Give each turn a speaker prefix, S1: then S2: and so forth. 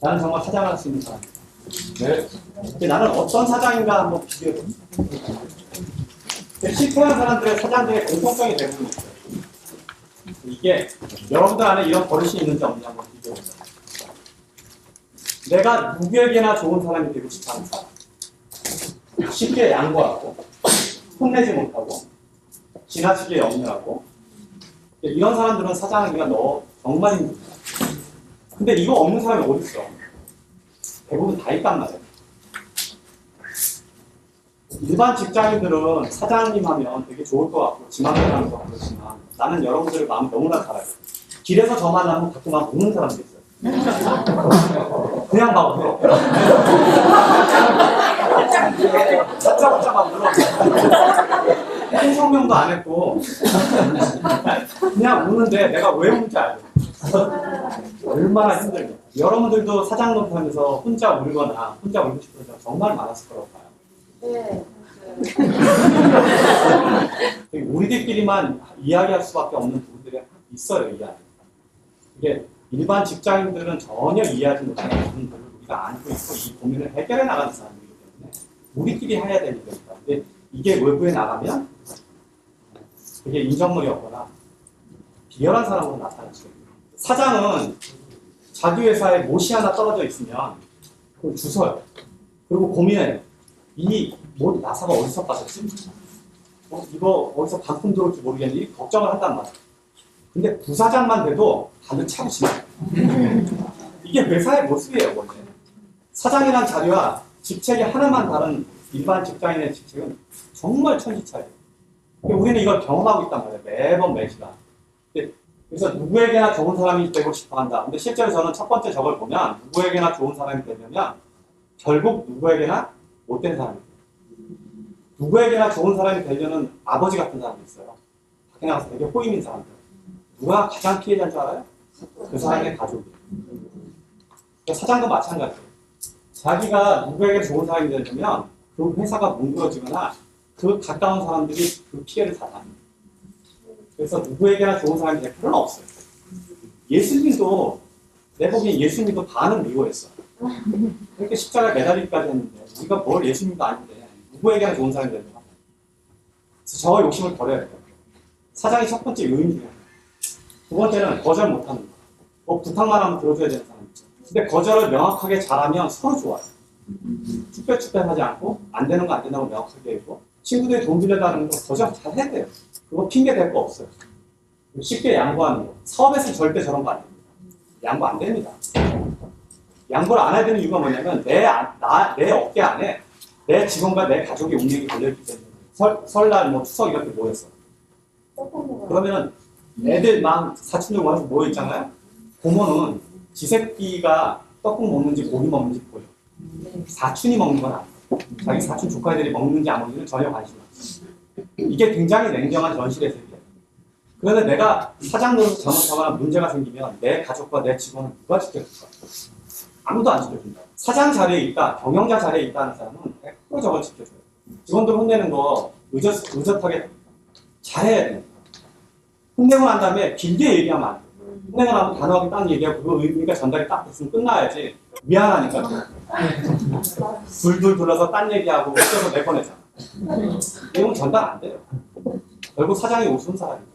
S1: 나는 정말 사장 할 수 있는 사람. 네. 나는 어떤 사장인가 한번 비교해 봅니다. 실패한 사람들의 사장들의 공통점이 대부분 있어요. 이게 여러분들 안에 이런 버릇이 있는지 없는지 한번 비교해 보세요. 내가 누구에게나 좋은 사람이 되고 싶어 하는 사람. 쉽게 양보하고, 혼내지 못하고, 지나치게 염려하고, 이런 사람들은 사장하기가 너 정말 힘들다. 근데 이거 없는 사람이 어디 있어? 대부분 다 있단 말이야. 일반 직장인들은 사장님 하면 되게 좋을 것 같고 지망하는 것 그렇지만 나는 여러분들의 마음 너무나 잘 알아요. 길에서 저 만나면 가끔 막 우는 사람도 있어요. 그냥 막 울어. 찾자고자 막 울어. 큰 성명도 안 했고 그냥 우는데 내가 왜 우는지 알죠. 얼마나 힘들냐. 여러분들도 사장 논하면서 혼자 울거나 혼자 울고 싶은 사람 정말 많았을 거라고 봐요.
S2: 네.
S1: 우리들끼리만 이야기할 수밖에 없는 부분들이 있어요, 이 안에. 이게 일반 직장인들은 전혀 이해하지 못하는 부분들을 우리가 안고 있고 이 고민을 해결해 나가는 사람들이기 때문에 우리끼리 해야 되는 거니까. 근데 이게 외부에 나가면 그게 인정물이 없거나 비열한 사람으로 나타날 수 있어요. 사장은 자기 회사에 못이 하나 떨어져 있으면 그걸 주워요. 그리고 고민해요. 이못 나사가 어디서 빠졌지? 어, 이거 어디서 반품 들어올지 모르겠는데 걱정을 한단 말이야. 근데 부사장만 돼도 다들 차고 지나. 이게 회사의 모습이에요, 원래. 사장이란 자리와 직책이 하나만 다른 일반 직장인의 직책은 정말 천지차이에요. 우리는 이걸 경험하고 있단 말이에요. 매번 매 시간. 그래서 누구에게나 좋은 사람이 되고 싶어 한다. 근데 실제로 저는 첫 번째 저걸 보면 누구에게나 좋은 사람이 되려면 결국 누구에게나 못된 사람이. 누구에게나 좋은 사람이 되려는 아버지 같은 사람이 있어요. 밖에 나가서 되게 호의민 사람들. 누가 가장 피해자인 줄 알아요? 그 사람의 가족이에요. 그러니까 사장도 마찬가지예요. 자기가 누구에게 좋은 사람이 되려면 그 회사가 뭉그러지거나 그 가까운 사람들이 그 피해를 다 당해요. 그래서 누구에게나 좋은 사람이 될 필요는 없어요. 예수님도 내 보기엔 예수님도 반은 미워했어. 그렇게 십자가에 매달리기까지 했는데 우리가 뭘 예수님도 아닌데 누구에게나 좋은 사람이 되는 거 그래서 저 욕심을 버려야 돼요. 사장이 첫 번째 요인 중에 하나. 두 번째는 거절 못하는 거. 뭐 부탁만 하면 들어줘야 되는 사람 있죠. 근데 거절을 명확하게 잘하면 서로 좋아요. 축배축배하지 않고 안 되는 거 안 된다고 명확하게 했고 친구들이 돈 빌려달라는 거 거절 잘 해야 돼요. 그거 핑계 댈거 없어요. 쉽게 양보하는 거. 사업에서 절대 저런 거 안 됩니다. 양보 안 됩니다. 양보를 안 해야 되는 이유가 뭐냐면 내, 아- 나, 내 어깨 안에 내 직원과 내 가족의 운명이 걸려있기 때문에 설, 설날 뭐 추석 이렇게 모였어. 그러면은 애들 막 사촌들 모여서 모여있잖아요. 고모는 지 새끼가 떡국 먹는지 고기 먹는지 보여. 사촌이 먹는 건 아니에요. 자기 사촌 조카들이 먹는지 안 먹는지는 전혀 관심 없어. 이게 굉장히 냉정한 현실의 세계예요. 그런데 내가 사장 노릇 잘못하거나 문제가 생기면 내 가족과 내 직원을 누가 지켜줄까? 아무도 안 지켜준다. 사장 자리에 있다, 경영자 자리에 있다는 사람은 100% 저걸 지켜줘요. 직원들 혼내는 거 의젓, 의젓하게 잘해야 됩니다. 혼내고 난 다음에 길게 얘기하면 안 돼요. 혼내고 나면 단호하게 딱 얘기하고 그 의미가 전달이 딱 됐으면 끝나야지. 미안하니까 또. 둘둘 둘러서 딴 얘기하고 웃겨서 내보내잖아. 내용 전달 안 돼요. 결국 사장이 우스운 사람이에요.